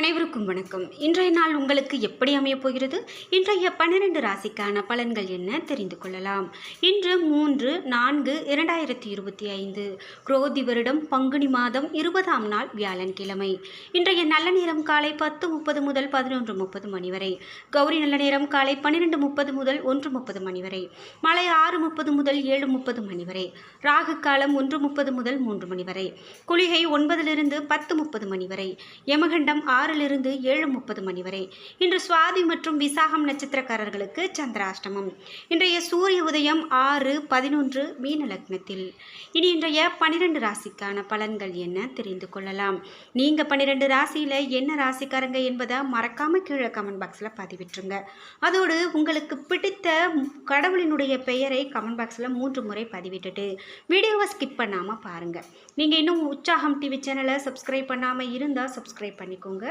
அனைவருக்கும் வணக்கம். இன்றைய நாள் உங்களுக்கு எப்படி அமையப் போகிறது? இன்றைய பன்னிரண்டு ராசிக்கான பலன்கள் என்ன தெரிந்து கொள்ளலாம். இன்று மூன்று நான்கு இரண்டாயிரத்தி இருபத்தி ஐந்து. குரோதி வருடம் பங்குனி மாதம் இருபதாம் நாள் வியாழன்கிழமை. இன்றைய நல்ல நேரம் காலை பத்து முப்பது முதல் பதினொன்று முப்பது மணி வரை. கௌரி நல்ல நேரம் காலை பன்னிரெண்டு முப்பது முதல் ஒன்று முப்பது மணி வரை. மாலை ஆறு முப்பது முதல் ஏழு முப்பது மணி வரை. ராகு காலம் ஒன்று முப்பது முதல் மூன்று மணி வரை. குளிகை ஒன்பதிலிருந்து பத்து முப்பது மணி வரை. யமகண்டம் ஆறிலிருந்து ஏழு முப்பது மணி வரை. இன்று சுவாதி மற்றும் விசாகம் நட்சத்திரக்காரர்களுக்கு சந்திராஷ்டமம். இன்றைய சூரிய உதயம் ஆறு பதினொன்று மீன லக்னத்தில் இனி இன்றைய பனிரெண்டு ராசிக்கான பலன்கள் என்ன தெரிந்து கொள்ளலாம். நீங்கள் பன்னிரெண்டு ராசியில் என்ன ராசிக்காரங்க என்பதை மறக்காமல் கீழே கமெண்ட் பாக்ஸில் பதிவிட்டுருங்க. அதோடு உங்களுக்கு பிடித்த கடவுளினுடைய பெயரை கமெண்ட் பாக்ஸில் மூன்று முறை பதிவிட்டுட்டு வீடியோவை ஸ்கிப் பண்ணாமல் பாருங்கள் நீங்கள் இன்னும் உற்சாகம் டிவி சேனலை சப்ஸ்கிரைப் பண்ணாமல் இருந்தால் சப்ஸ்கிரைப் பண்ணிக்கோங்க.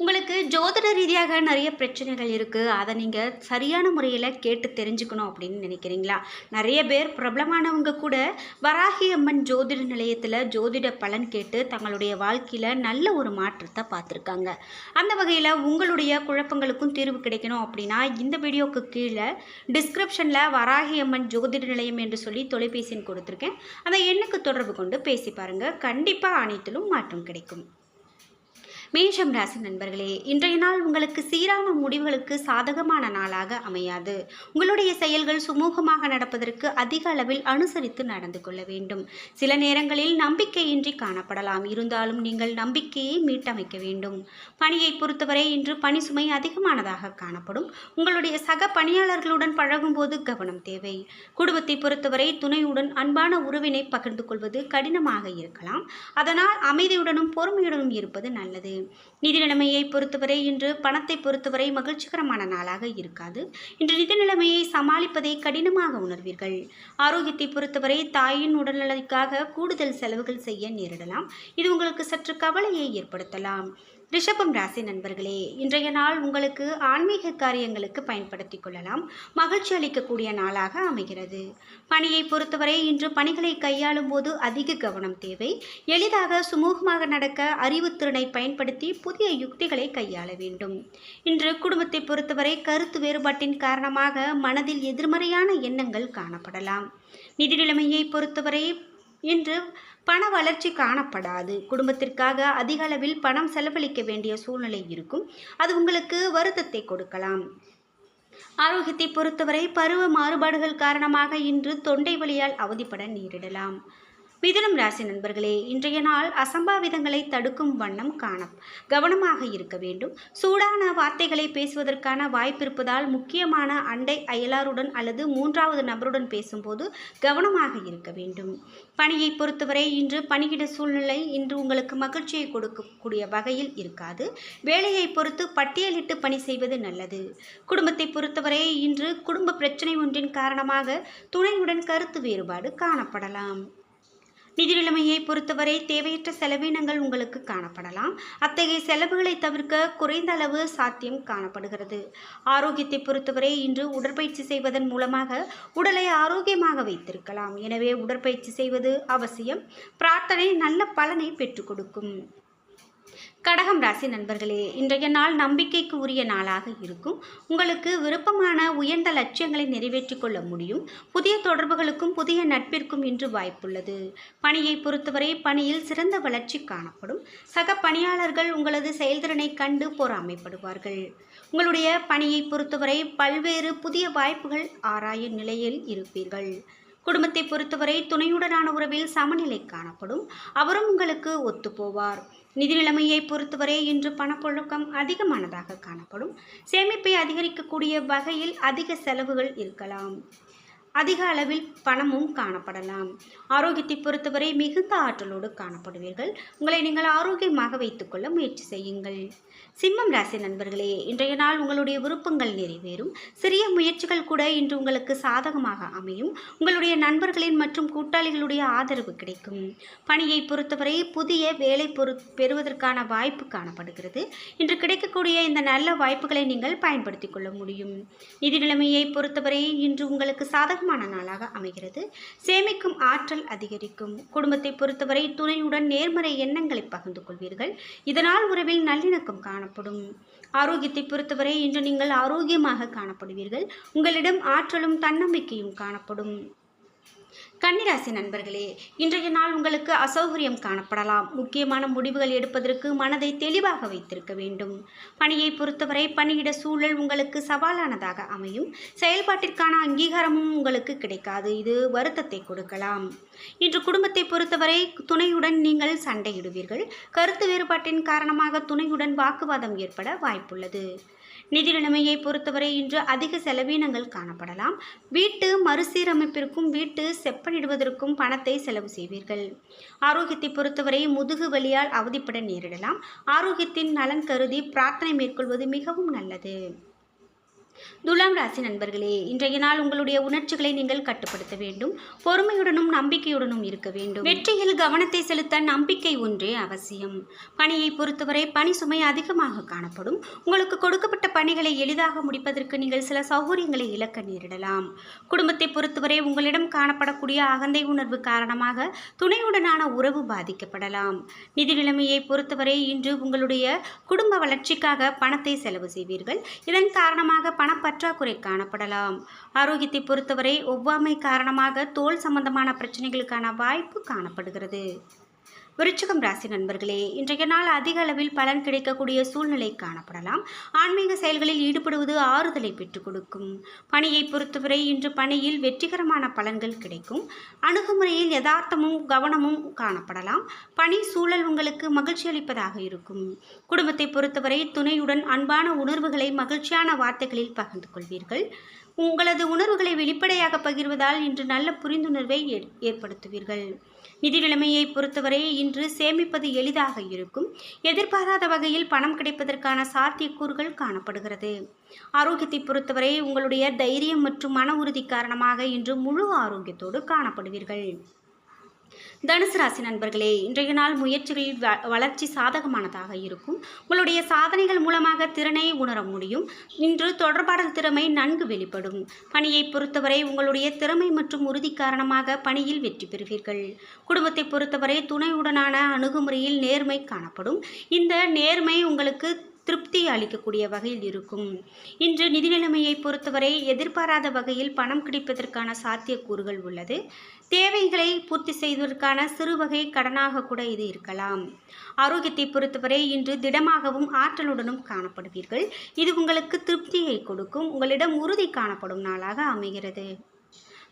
உங்களுக்கு ஜோதிட ரீதியாக நிறைய பிரச்சனைகள் இருக்குது அதை நீங்கள் சரியான முறையில் கேட்டு தெரிஞ்சுக்கணும் அப்படின்னு நினைக்கிறீங்களா? நிறைய பேர் பிரபலமானவங்க கூட வராகி அம்மன் ஜோதிட நிலையத்தில் ஜோதிட பலன் கேட்டு தங்களுடைய வாழ்க்கையில் நல்ல ஒரு மாற்றத்தை பார்த்துருக்காங்க. அந்த வகையில் உங்களுடைய குழப்பங்களுக்கும் தீர்வு கிடைக்கணும் அப்படின்னா இந்த வீடியோக்கு கீழே டிஸ்கிரிப்ஷனில் வராகி அம்மன் ஜோதிட நிலையம் என்று சொல்லி தொலைபேசி கொடுத்துருக்கேன். அந்த எண்ணுக்கு தொடர்பு கொண்டு பேசி பாருங்கள் கண்டிப்பாக அனைத்திலும் மாற்றம் கிடைக்கும். மேஷம் ராசி நண்பர்களே இன்றைய நாள் உங்களுக்கு சீரான முடிவுகளுக்கு சாதகமான நாளாக அமையாது. உங்களுடைய செயல்கள் சுமூகமாக நடப்பதற்கு அதிக அளவில் அனுசரித்து நடந்து கொள்ள வேண்டும். சில நேரங்களில் நம்பிக்கையின்றி காணப்படலாம். இருந்தாலும் நீங்கள் நம்பிக்கையை மீட்டமைக்க வேண்டும். பணியை பொறுத்தவரை இன்று பணி சுமை அதிகமானதாக காணப்படும். உங்களுடைய சக பணியாளர்களுடன் பழகும்போது கவனம் தேவை. குடும்பத்தை பொறுத்தவரை துணையுடன் அன்பான உறவினை பகிர்ந்து கொள்வது கடினமாக இருக்கலாம். அதனால் அமைதியுடனும் பொறுமையுடனும் இருப்பது நல்லது. நிதி நிலைமையை பொறுத்தவரை இன்று பணத்தை பொறுத்தவரை மகிழ்ச்சிகரமான நாளாக இருக்காது. இன்று நிதி நிலைமையை சமாளிப்பதை கடினமாக உணர்வீர்கள். ஆரோக்கியத்தை பொறுத்தவரை தாயின் உடல்நலத்துக்காக கூடுதல் செலவுகள் செய்ய நேரிடலாம். இது உங்களுக்கு சற்று கவலையை ஏற்படுத்தலாம். ரிஷபம் ராசி நண்பர்களே இன்றைய நாள் உங்களுக்கு ஆன்மீக காரியங்களுக்கு பயன்படுத்தி கொள்ளலாம். மகிழ்ச்சி அளிக்கக்கூடிய நாளாக அமைகிறது. பணியை பொறுத்தவரை இன்று பணிகளை கையாளும் போது அதிக கவனம் தேவை. எளிதாக சுமூகமாக நடக்க அறிவுத்திறனை பயன்படுத்தி புதிய யுக்திகளை கையாள வேண்டும். இன்று குடும்பத்தை பொறுத்தவரை கருத்து வேறுபாட்டின் காரணமாக மனதில் எதிர்மறையான எண்ணங்கள் காணப்படலாம். நிதி நிலைமையை பொறுத்தவரை இன்று பண வளர்ச்சி காணப்படாது. குடும்பத்திற்காக அதிக அளவில் பணம் செலவழிக்க வேண்டிய சூழ்நிலை இருக்கும். அது உங்களுக்கு வருத்தத்தை கொடுக்கலாம். ஆரோக்கியத்தை பொறுத்தவரை பருவ மாறுபாடுகள் காரணமாக இன்று தொண்டை வலியால் அவதிப்பட நேரிடலாம். மிதுனம் ராசி நண்பர்களே இன்றைய நாள் அசம்பாவிதங்களை தடுக்கும் வண்ணம் காணும். கவனமாக இருக்க வேண்டும். சூடான வார்த்தைகளை பேசுவதற்கான வாய்ப்பிருப்பதால் முக்கியமான அண்டை அயலாருடன் அல்லது மூன்றாவது நபருடன் பேசும்போது கவனமாக இருக்க வேண்டும். பணியை பொறுத்தவரை இன்று பணியிட சூழ்நிலை இன்று உங்களுக்கு மகிழ்ச்சியை கொடுக்கக்கூடிய வகையில் இருக்காது. வேலையை பொறுத்து பட்டியலிட்டு பணி செய்வது நல்லது. குடும்பத்தை பொறுத்தவரை இன்று குடும்ப பிரச்சனை ஒன்றின் காரணமாக துணையுடன் கருத்து வேறுபாடு காணப்படலாம். நிதி நிலைமையை பொறுத்தவரை தேவையற்ற செலவினங்கள் உங்களுக்கு காணப்படலாம். அத்தகைய செலவுகளை தவிர்க்க குறைந்த அளவு சாத்தியம் காணப்படுகிறது. ஆரோக்கியத்தை பொறுத்தவரை இன்று உடற்பயிற்சி செய்வதன் மூலமாக உடலை ஆரோக்கியமாக வைத்திருக்கலாம். எனவே உடற்பயிற்சி செய்வது அவசியம். பிரார்த்தனை நல்ல பலனை பெற்றுக் கொடுக்கும். கடகம் ராசி நண்பர்களே இன்றைய நாள் நம்பிக்கைக்கு உரிய நாளாக இருக்கும். உங்களுக்கு விருப்பமான உயர்ந்த லட்சியங்களை நிறைவேற்றிக் கொள்ள முடியும். புதிய தொடர்புகளுக்கும் புதிய நட்பிற்கும் இன்று வாய்ப்புள்ளது. பணியை பொறுத்தவரை பணியில் சிறந்த வளர்ச்சி காணப்படும். சக பணியாளர்கள் உங்களது செயல்திறனை கண்டு பொறாமைப்படுவார்கள். உங்களுடைய பணியை பொறுத்தவரை பல்வேறு புதிய வாய்ப்புகள் ஆராயும் நிலையில் இருப்பீர்கள். குடும்பத்தை பொறுத்தவரை துணையுடனான உறவில் சமநிலை காணப்படும். அவரும் உங்களுக்கு ஒத்துப்போவார். நிதி நிலைமையை பொறுத்தவரை இன்று பணப்புழக்கம் அதிகமானதாக காணப்படும். சேமிப்பை அதிகரிக்கக்கூடிய வகையில் அதிக செலவுகள் இருக்கலாம். அதிக அளவில் பணமும் காணப்படலாம். ஆரோக்கியத்தை பொறுத்தவரை மிகுந்த ஆற்றலோடு காணப்படுவீர்கள். உங்களை நீங்கள் ஆரோக்கியமாக வைத்துக்கொள்ள முயற்சி செய்யுங்கள். சிம்மம் ராசி நண்பர்களே இன்றைய நாள் உங்களுடைய விருப்பங்கள் நிறைவேறும். சிறிய முயற்சிகள் கூட இன்று உங்களுக்கு சாதகமாக அமையும். உங்களுடைய நண்பர்களின் மற்றும் கூட்டாளிகளுடைய ஆதரவு கிடைக்கும். பணியை பொறுத்தவரை புதிய வேலை பொறு பெறுவதற்கான வாய்ப்பு காணப்படுகிறது. இன்று கிடைக்கக்கூடிய இந்த நல்ல வாய்ப்புகளை நீங்கள் பயன்படுத்திக் கொள்ள முடியும். நிதி நிலைமையை பொறுத்தவரை இன்று உங்களுக்கு சாதக சாதகமான நாளாக அமைகிறது. சேமிக்கும் ஆற்றல் அதிகரிக்கும். குடும்பத்தை பொறுத்தவரை துணையுடன் நேர்மறை எண்ணங்களை பகிர்ந்து கொள்வீர்கள். இதனால் உறவில் நல்லிணக்கம் காணப்படும். ஆரோக்கியத்தை பொறுத்தவரை இன்று நீங்கள் ஆரோக்கியமாக காணப்படுவீர்கள். உங்களிடம் ஆற்றலும் தன்னம்பிக்கையும் காணப்படும். கன்னிராசி நண்பர்களே இன்றைய நாள் உங்களுக்கு அசௌகரியம் காணப்படலாம். முக்கியமான முடிவுகள் எடுப்பதற்கு மனதை தெளிவாக வைத்திருக்க வேண்டும். பணியை பொறுத்தவரை பணியிட சூழல் உங்களுக்கு சவாலானதாக அமையும். செயல்பாட்டிற்கான அங்கீகாரமும் உங்களுக்கு கிடைக்காது. இது வருத்தத்தை கொடுக்கலாம். இன்று குடும்பத்தை பொறுத்தவரை துணையுடன் நீங்கள் சண்டையிடுவீர்கள். கருத்து வேறுபாட்டின் காரணமாக துணையுடன் வாக்குவாதம் ஏற்பட வாய்ப்புள்ளது. நிதி நிலைமையை பொறுத்தவரை இன்று அதிக செலவீனங்கள் காணப்படலாம். வீட்டு மறுசீரமைப்பிற்கும் வீட்டு செப்பனிடுவதற்கும் பணத்தை செலவு செய்வீர்கள். ஆரோக்கியத்தை பொறுத்தவரை முதுகு வலியால் அவதிப்பட நேரிடலாம். ஆரோக்கியத்தின் நலன் கருதி பிரார்த்தனை மேற்கொள்வது மிகவும் நல்லது. துலாம் ராசி நண்பர்களே இன்றைய நாள் உங்களுடைய உணர்ச்சிகளை நீங்கள் கட்டுப்படுத்த வேண்டும். பொறுமையுடனும் நம்பிக்கையுடனும் இருக்க வேண்டும். வெற்றியில் கவனத்தை செலுத்த நம்பிக்கை ஒன்றே அவசியம். பணியை பொறுத்தவரை பணி சுமை அதிகமாக காணப்படும். உங்களுக்கு கொடுக்கப்பட்ட பணிகளை எளிதாக முடிப்பதற்கு நீங்கள் சில சௌகரியங்களை இழக்க நேரிடலாம். குடும்பத்தை பொறுத்தவரை உங்களிடம் காணப்படக்கூடிய அகந்தை உணர்வு காரணமாக துணையுடனான உறவு பாதிக்கப்படலாம். நிதி நிலைமையை பொறுத்தவரை இன்று உங்களுடைய குடும்ப வளர்ச்சிக்காக பணத்தை செலவு செய்வீர்கள். இதன் காரணமாக பண பணப்பற்றாக்குறை காணப்படலாம். ஆரோக்கியத்தை பொறுத்தவரை ஒவ்வாமை காரணமாக தோல் சம்பந்தமான பிரச்சனைகளுக்கான வாய்ப்பு காணப்படுகிறது. விருச்சிகம் ராசி நண்பர்களே இன்றைய நாள் அதிக அளவில் பலன் கிடைக்கக்கூடிய சூழ்நிலை காணப்படலாம். ஆன்மீக செயல்களில் ஈடுபடுவது ஆறுதலை பெற்றுக் கொடுக்கும். பணியை பொறுத்தவரை இன்று பணியில் வெற்றிகரமான பலன்கள் கிடைக்கும். அணுகுமுறையில் யதார்த்தமும் கவனமும் காணப்படலாம். பணி சூழல் உங்களுக்கு மகிழ்ச்சி அளிப்பதாக இருக்கும். குடும்பத்தை பொறுத்தவரை துணையுடன் அன்பான உணர்வுகளை மகிழ்ச்சியான வார்த்தைகளில் பகிர்ந்து கொள்வீர்கள். உங்களது உணர்வுகளை வெளிப்படையாக பகிர்வதால் இன்று நல்ல புரிந்துணர்வை ஏற்படுத்துவீர்கள். நிதி நிலைமையை பொறுத்தவரை இன்று சேமிப்பது எளிதாக இருக்கும். எதிர்பாராத வகையில் பணம் கிடைப்பதற்கான சாத்தியக்கூறுகள் காணப்படுகிறது. ஆரோக்கியத்தை பொறுத்தவரை உங்களுடைய தைரியம் மற்றும் மன உறுதி காரணமாக இன்று முழு ஆரோக்கியத்தோடு காணப்படுவீர்கள். தனுசு ராசி நண்பர்களே இன்றைய நாள் முயற்சிகளில் வ- வளர்ச்சி சாதகமானதாக இருக்கும். உங்களுடைய சாதனைகள் மூலமாக திறனை உணர முடியும். இன்று தொடர்பாடல் திறமை நன்கு வெளிப்படும். பணியை பொறுத்தவரை உங்களுடைய திறமை மற்றும் உறுதி காரணமாக பணியில் வெற்றி பெறுவீர்கள். குடும்பத்தை பொறுத்தவரை துணையுடனான அணுகுமுறையில் நேர்மை காணப்படும். இந்த நேர்மை உங்களுக்கு திருப்தி அளிக்கக்கூடிய வகையில் இருக்கும். இன்று நிதி நிலைமையை பொறுத்தவரை எதிர்பாராத வகையில் பணம் கிடைப்பதற்கான சாத்தியக்கூறுகள் உள்ளது. தேவைகளை பூர்த்தி செய்வதற்கான சிறு வகை கடனாக கூட இது இருக்கலாம். ஆரோக்கியத்தை பொறுத்தவரை இன்று திடமாகவும் ஆற்றலுடனும் காணப்படுவீர்கள். இது உங்களுக்கு திருப்தியை கொடுக்கும். உங்களிடம் உறுதி காணப்படும் நாளாக அமைகிறது.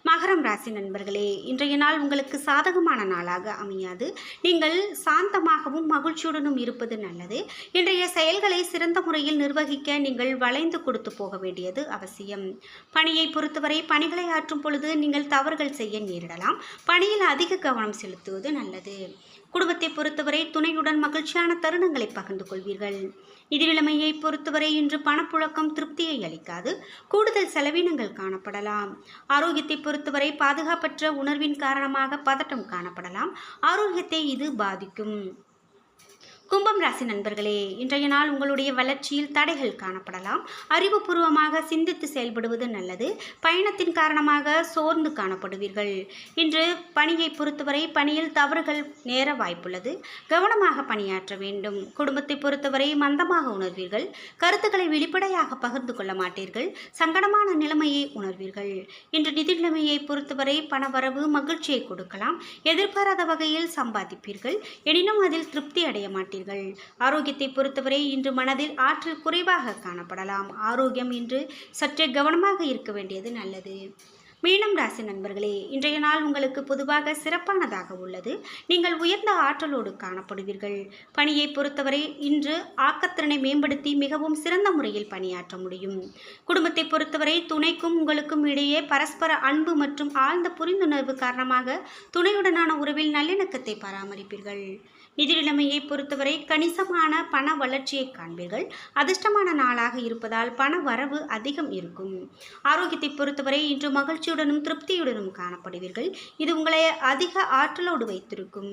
மகரம் ராசி நண்பர்களே இன்றைய நாள் உங்களுக்கு சாதகமான நாளாக அமையாது. நீங்கள் சாந்தமாகவும் மகிழ்ச்சியுடனும் இருப்பது நல்லது. இன்றைய செயல்களை சிறந்த முறையில் நிர்வகிக்க நீங்கள் வளைந்து கொடுத்து போக வேண்டியது அவசியம். பணியை பொறுத்தவரை பணிகளை ஆற்றும் பொழுது நீங்கள் தவறுகள் செய்ய நேரிடலாம். பணியில் அதிக கவனம் செலுத்துவது நல்லது. குடும்பத்தை பொறுத்தவரை துணையுடன் மகிழ்ச்சியான தருணங்களை பகிர்ந்து கொள்வீர்கள். நிதி பொறுத்தவரை இன்று பணப்புழக்கம் திருப்தியை அளிக்காது. கூடுதல் செலவினங்கள் காணப்படலாம். ஆரோக்கியத்தை பொறுத்தவரை பாதுகாப்பற்ற உணர்வின் காரணமாக பதட்டம் காணப்படலாம். ஆரோக்கியத்தை இது பாதிக்கும். கும்பம் ராசி நண்பர்களே இன்றைய நாள் உங்களுடைய வளர்ச்சியில் தடைகள் காணப்படலாம். அறிவுபூர்வமாக சிந்தித்து செயல்படுவது நல்லது. பயணத்தின் காரணமாக சோர்ந்து காணப்படுவீர்கள். இன்று பணியை பொறுத்தவரை பணியில் தவறுகள் நேர வாய்ப்புள்ளது. கவனமாக பணியாற்ற வேண்டும். குடும்பத்தை பொறுத்தவரை மந்தமாக உணர்வீர்கள். கருத்துக்களை வெளிப்படையாக பகிர்ந்து கொள்ள மாட்டீர்கள். சங்கடமான நிலைமையை உணர்வீர்கள். இன்று நிதி நிலைமையை பொறுத்தவரை பணவரவு மகிழ்ச்சியை கொடுக்கலாம். எதிர்பாராத வகையில் சம்பாதிப்பீர்கள். எனினும் அதில் திருப்தி அடைய மாட்டீர்கள். ஆரோக்கியத்தை பொறுத்தவரை இன்று மனதில் ஆற்றல் குறைவாக காணப்படலாம். ஆரோக்கியம் இன்று சற்றே கவனமாக இருக்க வேண்டியது நல்லது. மீனம் ராசி நண்பர்களே இன்றைய நாள் உங்களுக்கு பொதுவாக சிறப்பானதாக உள்ளது. நீங்கள் உயர்ந்த ஆற்றலோடு காணப்படுவீர்கள். பணியை பொறுத்தவரை இன்று ஆக்கத்திறனை மேம்படுத்தி மிகவும் சிறந்த முறையில் பணியாற்ற முடியும். குடும்பத்தை பொறுத்தவரை துணைக்கும் உங்களுக்கும் இடையே பரஸ்பர அன்பு மற்றும் ஆழ்ந்த புரிந்துணர்வு காரணமாக துணையுடனான உறவில் நல்லிணக்கத்தை பராமரிப்பீர்கள். நிதிநிலைமையை பொறுத்தவரை கணிசமான பண வளர்ச்சியை காண்பீர்கள். அதிர்ஷ்டமான நாளாக இருப்பதால் பண வரவு அதிகம் இருக்கும். ஆரோக்கியத்தை பொறுத்தவரை இன்று மகிழ்ச்சியுடனும் திருப்தியுடனும் காணப்படுவீர்கள். இது உங்களை அதிக ஆற்றலோடு வைத்திருக்கும்.